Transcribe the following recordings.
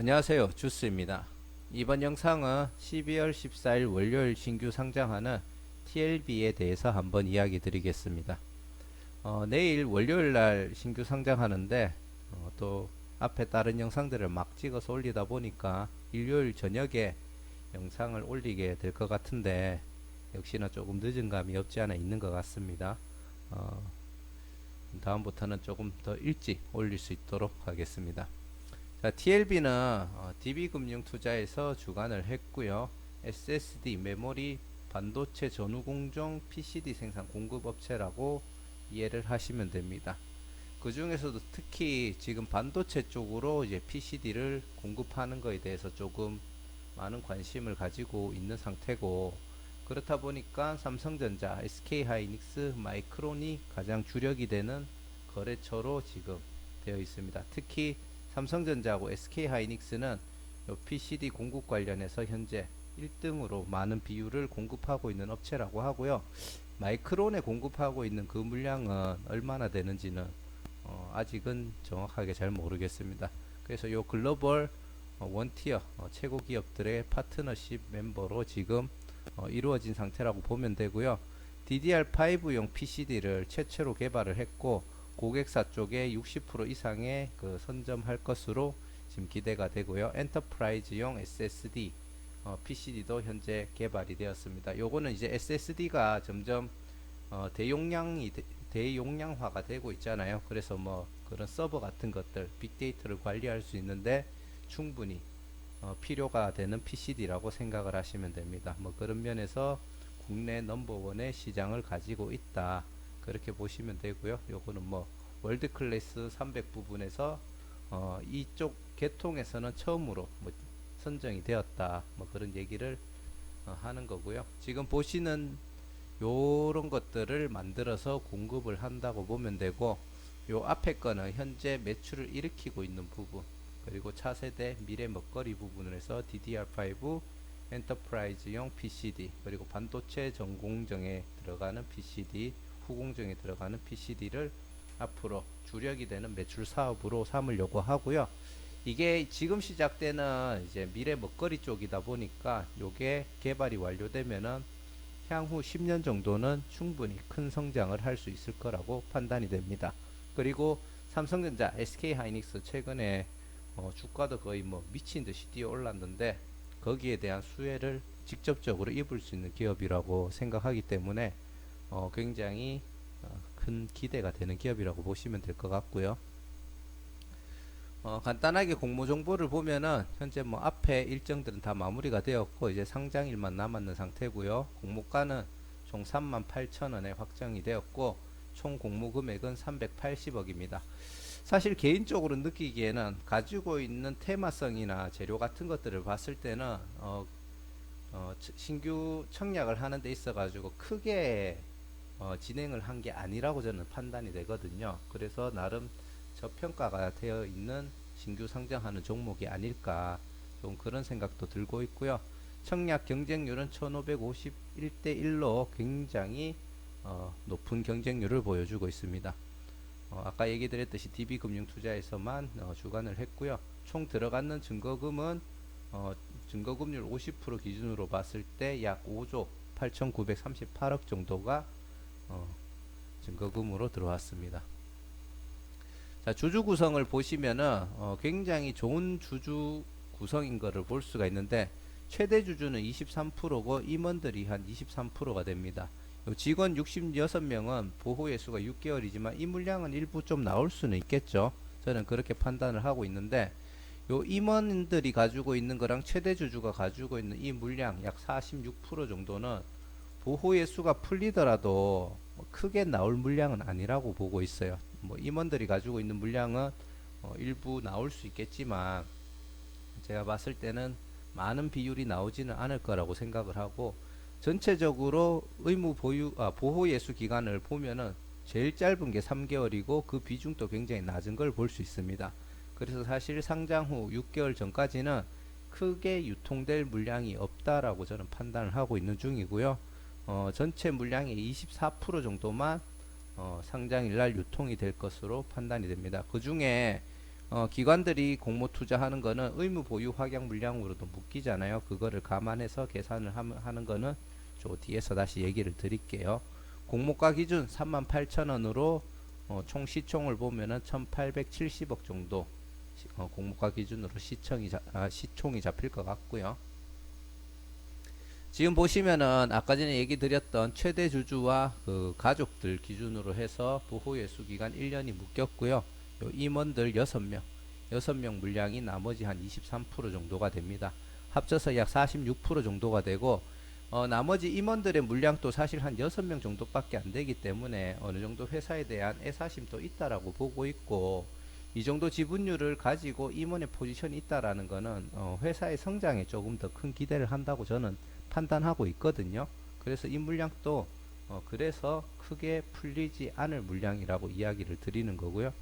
안녕하세요. 주스입니다. 이번 영상은 12월 14일 월요일 신규 상장하는 TLB에 대해서 한번 이야기 드리겠습니다. 어, 내일 월요일 날 신규 상장하는데 어, 또 앞에 다른 영상들을 막 찍어서 올리다 보니까 일요일 저녁에 영상을 올리게 될 것 같은데 역시나 조금 늦은 감이 없지 않아 있는 것 같습니다. 어, 다음부터는 조금 더 일찍 올릴 수 있도록 하겠습니다 자, TLB는 어, DB금융투자에서 주관을 했고요. SSD 메모리 반도체 전후공정 PCD 생산 공급업체라고 이해를 하시면 됩니다. 그 중에서도 특히 지금 반도체 쪽으로 이제 PCD를 공급하는 것에 대해서 조금 많은 관심을 가지고 있는 상태고 그렇다 보니까 삼성전자, SK하이닉스, 마이크론이 가장 주력이 되는 거래처로 지금 되어 있습니다. 특히 삼성전자하고 SK하이닉스는 요 PCD 공급 관련해서 현재 1등으로 많은 비율을 공급하고 있는 업체라고 하고요. 마이크론에 공급하고 있는 그 물량은 얼마나 되는지는 어, 아직은 정확하게 잘 모르겠습니다. 그래서 요 글로벌 어, 원티어 어, 최고 기업들의 파트너십 멤버로 지금 어, 이루어진 상태라고 보면 되고요. DDR5용 PCD를 최초로 개발을 했고 고객사 쪽에 60% 이상의 그 선점할 것으로 지금 기대가 되고요. 엔터프라이즈용 SSD 어, PCD도 현재 개발이 되었습니다. 요거는 이제 SSD가 점점 어, 대용량이 대, 대용량화가 되고 있잖아요. 그래서 뭐 그런 서버 같은 것들 빅데이터를 관리할 수 있는데 충분히 어, 필요가 되는 PCD라고 생각을 하시면 됩니다. 뭐 그런 면에서 국내 넘버원의 시장을 가지고 있다. 그렇게 보시면 되고요. 요거는 뭐 월드 클래스 300 부분에서 어, 이쪽 계통에서는 처음으로 뭐 선정이 되었다. 뭐 그런 얘기를 어, 하는 거고요. 지금 보시는 요런 것들을 만들어서 공급을 한다고 보면 되고 요 앞에 거는 현재 매출을 일으키고 있는 부분 그리고 차세대 미래 먹거리 부분에서 DDR5 엔터프라이즈용 PCD 그리고 반도체 전공정에 들어가는 PCD 후공정에 들어가는 PCD를 앞으로 주력이 되는 매출 사업으로 삼으려고 하고요. 이게 지금 시작되는 이제 미래 먹거리 쪽이다 보니까 요게 개발이 완료되면은 향후 10년 정도는 충분히 큰 성장을 할 수 있을 거라고 판단이 됩니다. 그리고 삼성전자, SK하이닉스 최근에 어, 주가도 거의 뭐 미친 듯이 뛰어 올랐는데 거기에 대한 수혜를 직접적으로 입을 수 있는 기업이라고 생각하기 때문에 어, 굉장히 어, 큰 기대가 되는 기업이라고 보시면 될 것 같고요. 어, 간단하게 공모 정보를 보면은 현재 뭐 앞에 일정들은 다 마무리가 되었고 이제 상장일만 남았는 상태고요. 공모가는 총 38,000원에 확정이 되었고 총 공모 금액은 380억입니다. 사실 개인적으로 느끼기에는 가지고 있는 테마성이나 재료 같은 것들을 봤을 때는 어, 어, 신규 청약을 하는 데 있어 가지고 크게 어, 진행을 한 게 아니라고 저는 판단이 되거든요. 그래서 나름 저평가가 되어 있는 신규 상장하는 종목이 아닐까 좀 그런 생각도 들고 있고요. 청약 경쟁률은 1551대 1로 굉장히 어, 높은 경쟁률을 보여주고 있습니다. 어, 아까 얘기 드렸듯이 DB금융투자에서만 어, 주관을 했고요. 총 들어가는 증거금은 어, 증거금률 50% 기준으로 봤을 때 약 5조 8,938억 정도가 어, 증거금으로 들어왔습니다. 자, 주주 구성을 보시면은 어, 굉장히 좋은 주주 구성인 것을 볼 수가 있는데 최대 주주는 23%고 임원들이 한 23%가 됩니다. 요 직원 66명은 보호 예수가 6개월이지만 이 물량은 일부 좀 나올 수는 있겠죠. 저는 그렇게 판단을 하고 있는데 요 임원들이 가지고 있는 거랑 최대 주주가 가지고 있는 이 물량 약 46% 정도는 보호의 수가 풀리더라도 뭐 크게 나올 물량은 아니라고 보고 있어요. 뭐 임원들이 가지고 있는 물량은 어 일부 나올 수 있겠지만 제가 봤을 때는 많은 비율이 나오지는 않을 거라고 생각을 하고 전체적으로 의무 보유 아, 보호 예수 기간을 보면은 제일 짧은 게 3개월이고 그 비중도 굉장히 낮은 걸 볼 수 있습니다. 그래서 사실 상장 후 6개월 전까지는 크게 유통될 물량이 없다라고 저는 판단을 하고 있는 중이고요. 어, 전체 물량의 24% 정도만 어, 상장일 날 유통이 될 것으로 판단이 됩니다. 그 중에 어, 기관들이 공모 투자하는 거는 의무 보유 확약 물량으로도 묶이잖아요. 그거를 감안해서 계산을 함- 하는 거는 저 뒤에서 다시 얘기를 드릴게요. 공모가 기준 38,000원으로 어, 총 시총을 보면은 1,870억 정도 시- 어, 공모가 기준으로 시청이 자, 아, 시총이 잡힐 것 같고요. 지금 보시면은 아까 전에 얘기 드렸던 최대 주주와 그 가족들 기준으로 해서 부호 예수 기간 1년이 묶였고요. 요 임원들 6명, 6명 물량이 나머지 한 23% 정도가 됩니다. 합쳐서 약 46% 정도가 되고 어, 나머지 임원들의 물량도 사실 한 6명 정도밖에 안 되기 때문에 어느 정도 회사에 대한 애사심도 있다라고 보고 있고 이 정도 지분율을 가지고 임원의 포지션이 있다라는 거는 어, 회사의 성장에 조금 더 큰 기대를 한다고 저는 판단하고 있거든요. 그래서 이 물량도 어, 그래서 크게 풀리지 않을 물량이라고 이야기를 드리는 거고요.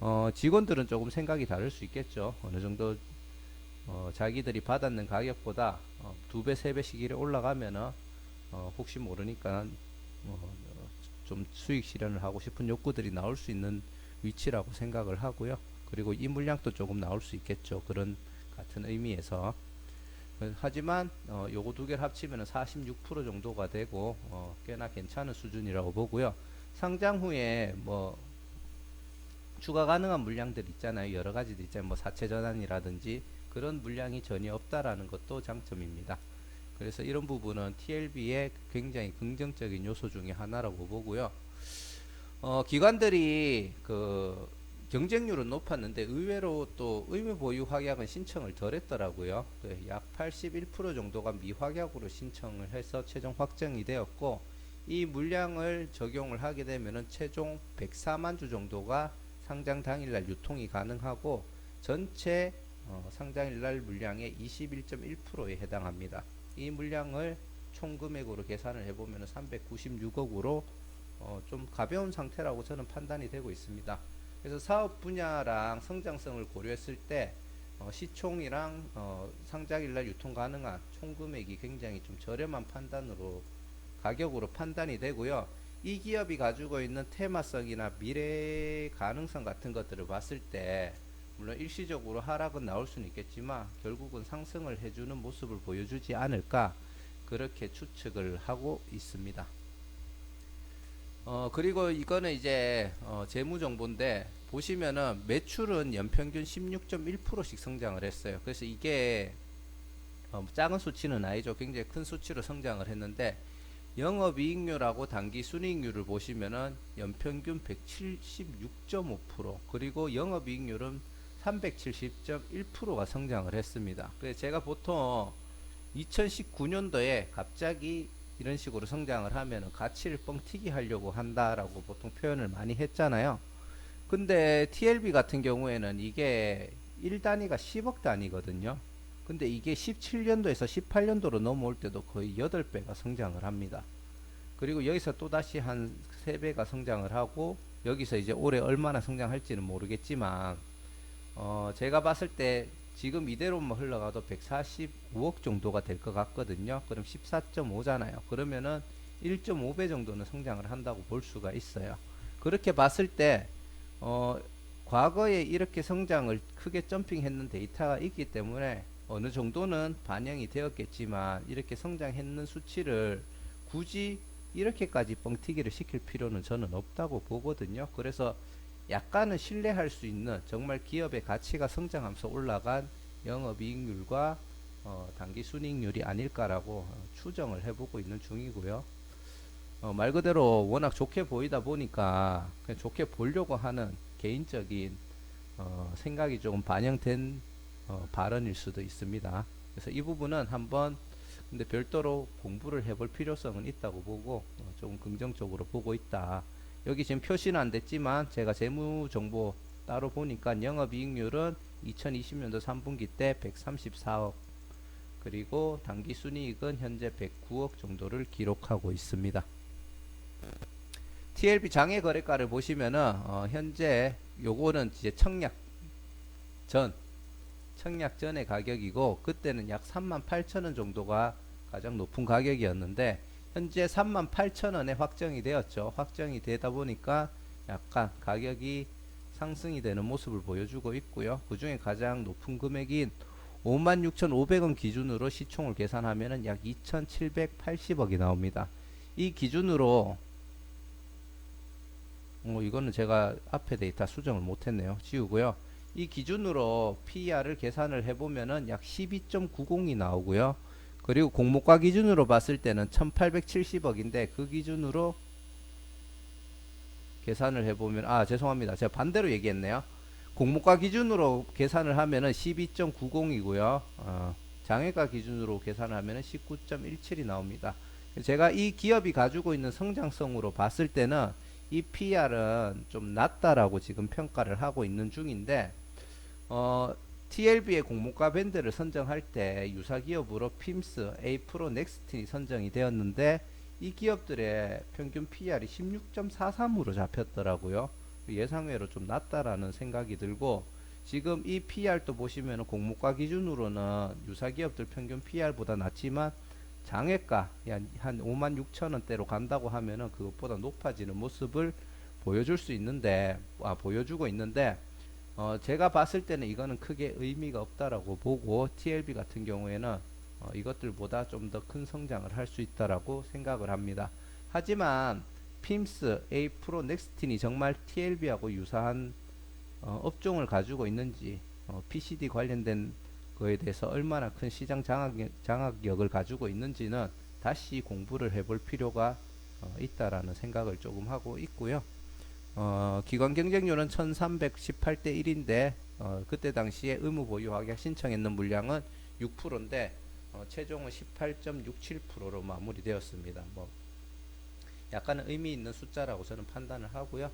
어, 직원들은 조금 생각이 다를 수 있겠죠. 어느 정도 어, 자기들이 받았는 가격보다 어, 두 배, 세 배씩 이래 올라가면은 어, 혹시 모르니까 어, 좀 수익 실현을 하고 싶은 욕구들이 나올 수 있는 위치라고 생각을 하고요. 그리고 이 물량도 조금 나올 수 있겠죠. 그런 같은 의미에서. 어, 하지만 어, 요거 두 개를 합치면 46% 정도가 되고 어, 꽤나 괜찮은 수준이라고 보고요. 상장 후에 뭐 추가 가능한 물량들 있잖아요. 여러 가지도 있잖아요. 뭐 사채 전환이라든지 그런 물량이 전혀 없다라는 것도 장점입니다. 그래서 이런 부분은 TLB의 굉장히 긍정적인 요소 중에 하나라고 보고요. 어, 기관들이 그 경쟁률은 높았는데 의외로 또 의무 보유 확약은 신청을 덜 했더라고요. 그 약 81% 정도가 미확약으로 신청을 해서 최종 확정이 되었고 이 물량을 적용을 하게 되면은 최종 104만 주 정도가 상장 당일날 유통이 가능하고 전체 어, 상장일날 물량의 21.1%에 해당합니다. 이 물량을 총 금액으로 계산을 해보면 396억으로 어, 좀 가벼운 상태라고 저는 판단이 되고 있습니다. 그래서 사업 분야랑 성장성을 고려했을 때 어, 시총이랑 어, 상장일날 유통 가능한 총 금액이 굉장히 좀 저렴한 판단으로 가격으로 판단이 되고요. 이 기업이 가지고 있는 테마성이나 미래 가능성 같은 것들을 봤을 때 물론 일시적으로 하락은 나올 수는 있겠지만 결국은 상승을 해주는 모습을 보여주지 않을까 그렇게 추측을 하고 있습니다. 어 그리고 이거는 이제 어, 재무 정보인데 보시면은 매출은 연평균 16.1%씩 성장을 했어요. 그래서 이게 어, 작은 수치는 아니죠. 굉장히 큰 수치로 성장을 했는데 영업이익률하고 당기순이익률을 보시면은 연평균 176.5% 그리고 영업이익률은 370.1%가 성장을 했습니다. 그래서 제가 보통 2019년도에 갑자기 이런 식으로 성장을 하면 가치를 뻥튀기 하려고 한다라고 보통 표현을 많이 했잖아요. 근데 TLB 같은 경우에는 이게 1단위가 10억 단위거든요. 근데 이게 17년도에서 18년도로 넘어올 때도 거의 8배가 성장을 합니다. 그리고 여기서 또다시 한 3배가 성장을 하고 여기서 이제 올해 얼마나 성장할지는 모르겠지만 어 제가 봤을 때 지금 이대로만 흘러가도 145억 정도가 될 것 같거든요. 그럼 14.5잖아요. 그러면은 1.5배 정도는 성장을 한다고 볼 수가 있어요. 그렇게 봤을 때 어, 과거에 이렇게 성장을 크게 점핑했는 데이터가 있기 때문에 어느 정도는 반영이 되었겠지만 이렇게 성장했는 수치를 굳이 이렇게까지 뻥튀기를 시킬 필요는 저는 없다고 보거든요. 그래서 약간은 신뢰할 수 있는 정말 기업의 가치가 성장하면서 올라간 영업이익률과 어, 당기순이익률이 아닐까라고 어, 추정을 해보고 있는 중이고요. 어, 말 그대로 워낙 좋게 보이다 보니까 그냥 좋게 보려고 하는 개인적인 어, 생각이 조금 반영된 어, 발언일 수도 있습니다. 그래서 이 부분은 한번 근데 별도로 공부를 해볼 필요성은 있다고 보고 어, 조금 긍정적으로 보고 있다. 여기 지금 표시는 안 됐지만 제가 재무 정보 따로 보니까 영업이익률은 2020년도 3분기 때 134억 그리고 당기 순이익은 현재 109억 정도를 기록하고 있습니다. TLB 장외 거래가를 보시면은 어, 현재 요거는 이제 청약 전 청약 전의 가격이고 그때는 약 38,000원 정도가 가장 높은 가격이었는데 현재 38,000원에 확정이 되었죠. 확정이 되다 보니까 약간 가격이 상승이 되는 모습을 보여주고 있고요. 그 중에 가장 높은 금액인 56,500원 기준으로 시총을 계산하면은 약 2,780억이 나옵니다. 이 기준으로 어, 이거는 제가 앞에 데이터 수정을 못했네요. 지우고요. 이 기준으로 PER을 계산을 해보면은 약 12.90이 나오고요. 그리고 공모가 기준으로 봤을 때는 1870억인데 그 기준으로 계산을 해보면 아 죄송합니다. 제가 반대로 얘기했네요. 공모가 기준으로 계산을 하면은 12.90이고요. 어, 장외가 기준으로 계산을 하면은 19.17이 나옵니다. 제가 이 기업이 가지고 있는 성장성으로 봤을 때는 이 PR은 좀 낮다라고 지금 평가를 하고 있는 중인데 어, TLB의 공모가 밴드를 선정할 때 유사 기업으로 핌스, 에이프로, 넥스틴이 선정이 되었는데 이 기업들의 평균 PR이 16.43으로 잡혔더라고요. 예상외로 좀 낮다라는 생각이 들고 지금 이 PR도 보시면 공모가 기준으로는 유사 기업들 평균 PR보다 낮지만 장외가 한, 한 5만 6천 원대로 간다고 하면은 그것보다 높아지는 모습을 보여줄 수 있는데 아 보여주고 있는데 어 제가 봤을 때는 이거는 크게 의미가 없다라고 보고 TLB 같은 경우에는 어 이것들보다 좀 더 큰 성장을 할 수 있다라고 생각을 합니다. 하지만 핌스, A 프로, 넥스틴이 정말 TLB하고 유사한 어 업종을 가지고 있는지 어 PCD 관련된 거에 대해서 얼마나 큰 시장 장악, 장악력을 가지고 있는지는 다시 공부를 해볼 필요가 어, 있다라는 생각을 조금 하고 있고요. 어, 기관 경쟁률은 1318대 1인데 어, 그때 당시에 의무 보유 확약 신청했는 물량은 6%인데 어, 최종은 18.67%로 마무리되었습니다. 뭐 약간은 의미 있는 숫자라고 저는 판단을 하고요.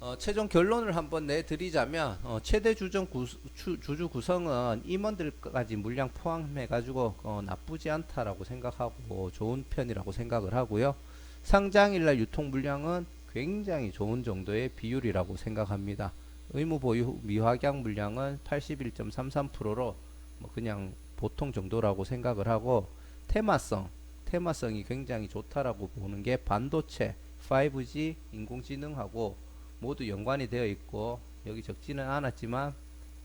어, 최종 결론을 한번 내드리자면 어, 최대 주정 구, 주, 주주 구성은 임원들까지 물량 포함해 가지고 어, 나쁘지 않다라고 생각하고 좋은 편이라고 생각을 하고요. 상장일날 유통 물량은 굉장히 좋은 정도의 비율이라고 생각합니다. 의무 보유 미확약 물량은 81.33%로 뭐 그냥 보통 정도라고 생각을 하고 테마성 테마성이 굉장히 좋다라고 보는 게 반도체, 5G, 인공지능하고 모두 연관이 되어 있고 여기 적지는 않았지만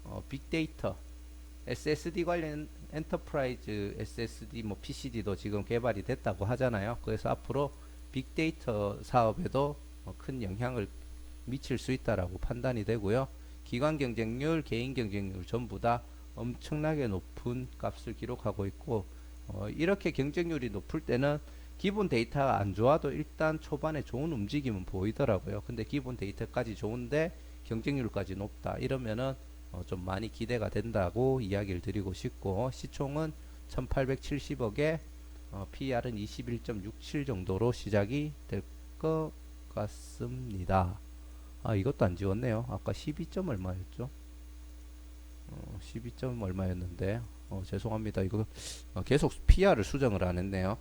어, 빅데이터 SSD 관련 엔터프라이즈 SSD 뭐 PCD도 지금 개발이 됐다고 하잖아요. 그래서 앞으로 빅데이터 사업에도 어, 큰 영향을 미칠 수 있다라고 판단이 되고요. 기관 경쟁률, 개인 경쟁률 전부 다 엄청나게 높은 값을 기록하고 있고 어, 이렇게 경쟁률이 높을 때는 기본 데이터가 안 좋아도 일단 초반에 좋은 움직임은 보이더라고요. 근데 기본 데이터까지 좋은데 경쟁률까지 높다 이러면은 어, 좀 많이 기대가 된다고 이야기를 드리고 싶고 시총은 1870억에 어, PR은 21.67 정도로 시작이 될 것 같습니다. 아 이것도 안 지웠네요. 아까 12점 얼마였죠? 어, 12점 얼마였는데 어, 죄송합니다. 이거 어, 계속 PR을 수정을 안 했네요.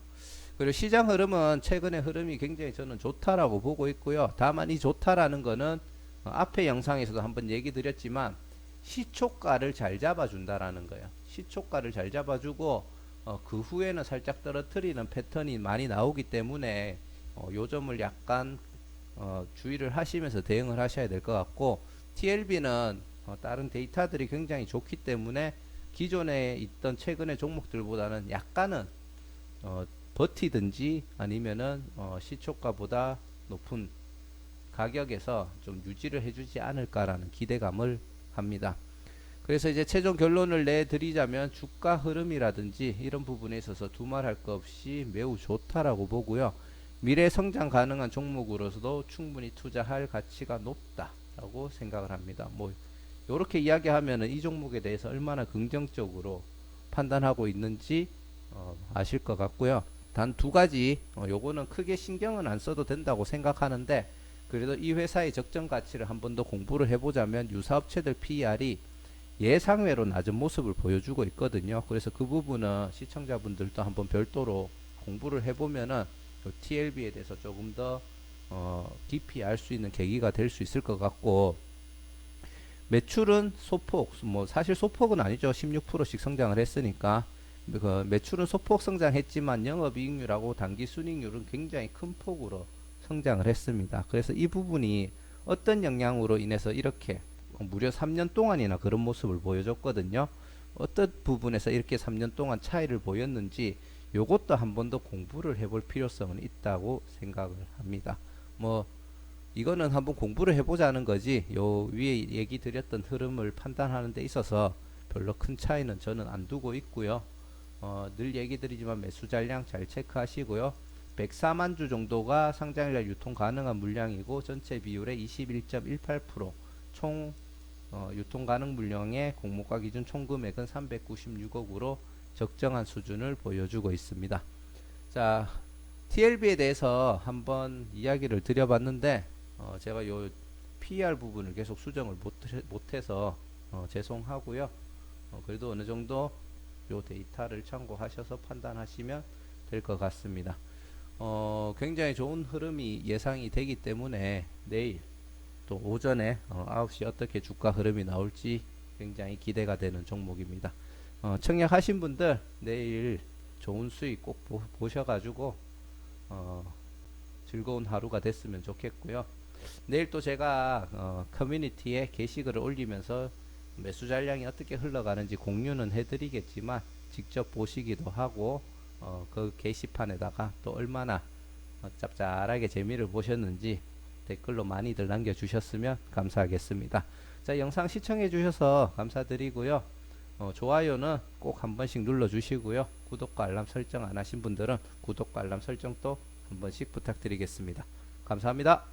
그리고 시장 흐름은 최근의 흐름이 굉장히 저는 좋다라고 보고 있고요. 다만 이 좋다라는 거는 어, 앞에 영상에서도 한번 얘기 드렸지만 시초가를 잘 잡아준다라는 거예요. 시초가를 잘 잡아주고 어, 그 후에는 살짝 떨어뜨리는 패턴이 많이 나오기 때문에 어, 요점을 약간 어, 주의를 하시면서 대응을 하셔야 될 것 같고 TLB는 어, 다른 데이터들이 굉장히 좋기 때문에 기존에 있던 최근의 종목들보다는 약간은 어, 버티든지 아니면은 어, 시초가보다 높은 가격에서 좀 유지를 해주지 않을까라는 기대감을 합니다. 그래서 이제 최종 결론을 내드리자면 주가 흐름이라든지 이런 부분에 있어서 두말할 것 없이 매우 좋다라고 보고요. 미래 성장 가능한 종목으로서도 충분히 투자할 가치가 높다라고 생각을 합니다. 뭐 이렇게 이야기하면은 이 종목에 대해서 얼마나 긍정적으로 판단하고 있는지 어, 아실 것 같고요. 단 두 가지 어, 요거는 크게 신경은 안 써도 된다고 생각하는데 그래도 이 회사의 적정 가치를 한 번 더 공부를 해보자면 유사업체들 PER이 예상외로 낮은 모습을 보여주고 있거든요. 그래서 그 부분은 시청자분들도 한번 별도로 공부를 해보면은 요 TLB에 대해서 조금 더 어, 깊이 알 수 있는 계기가 될 수 있을 것 같고 매출은 소폭 뭐 사실 소폭은 아니죠. 16%씩 성장을 했으니까. 그 매출은 소폭 성장했지만 영업이익률하고 단기순이익률은 굉장히 큰 폭으로 성장을 했습니다. 그래서 이 부분이 어떤 영향으로 인해서 이렇게 무려 3년 동안이나 그런 모습을 보여줬거든요. 어떤 부분에서 이렇게 3년 동안 차이를 보였는지 요것도 한 번 더 공부를 해볼 필요성은 있다고 생각을 합니다. 뭐 이거는 한번 공부를 해보자는 거지 요 위에 얘기 드렸던 흐름을 판단하는 데 있어서 별로 큰 차이는 저는 안 두고 있고요. 어, 늘 얘기 드리지만 매수 잔량 잘 체크하시고요. 104만 주 정도가 상장일날 유통 가능한 물량이고 전체 비율의 21.18%총 어, 유통 가능 물량의 공모가 기준 총 금액은 396억으로 적정한 수준을 보여주고 있습니다. 자, TLB에 대해서 한번 이야기를 드려봤는데 어, 제가 요 PER 부분을 계속 수정을 못, 못해서 어, 죄송하고요. 어, 그래도 어느 정도 요 데이터를 참고하셔서 판단하시면 될 것 같습니다. 어, 굉장히 좋은 흐름이 예상이 되기 때문에 내일 또 오전에 어, 9시 어떻게 주가 흐름이 나올지 굉장히 기대가 되는 종목입니다. 어, 청약하신 분들 내일 좋은 수익 꼭 보, 셔가지고 어, 즐거운 하루가 됐으면 좋겠고요. 내일 또 제가 어, 커뮤니티에 게시글을 올리면서 매수 잔량이 어떻게 흘러가는지 공유는 해드리겠지만 직접 보시기도 하고 어, 그 게시판에다가 또 얼마나 어, 짭짤하게 재미를 보셨는지 댓글로 많이들 남겨주셨으면 감사하겠습니다. 자 영상 시청해 주셔서 감사드리고요. 어, 좋아요는 꼭 한 번씩 눌러주시고요. 구독과 알람 설정 안 하신 분들은 구독과 알람 설정도 한 번씩 부탁드리겠습니다. 감사합니다.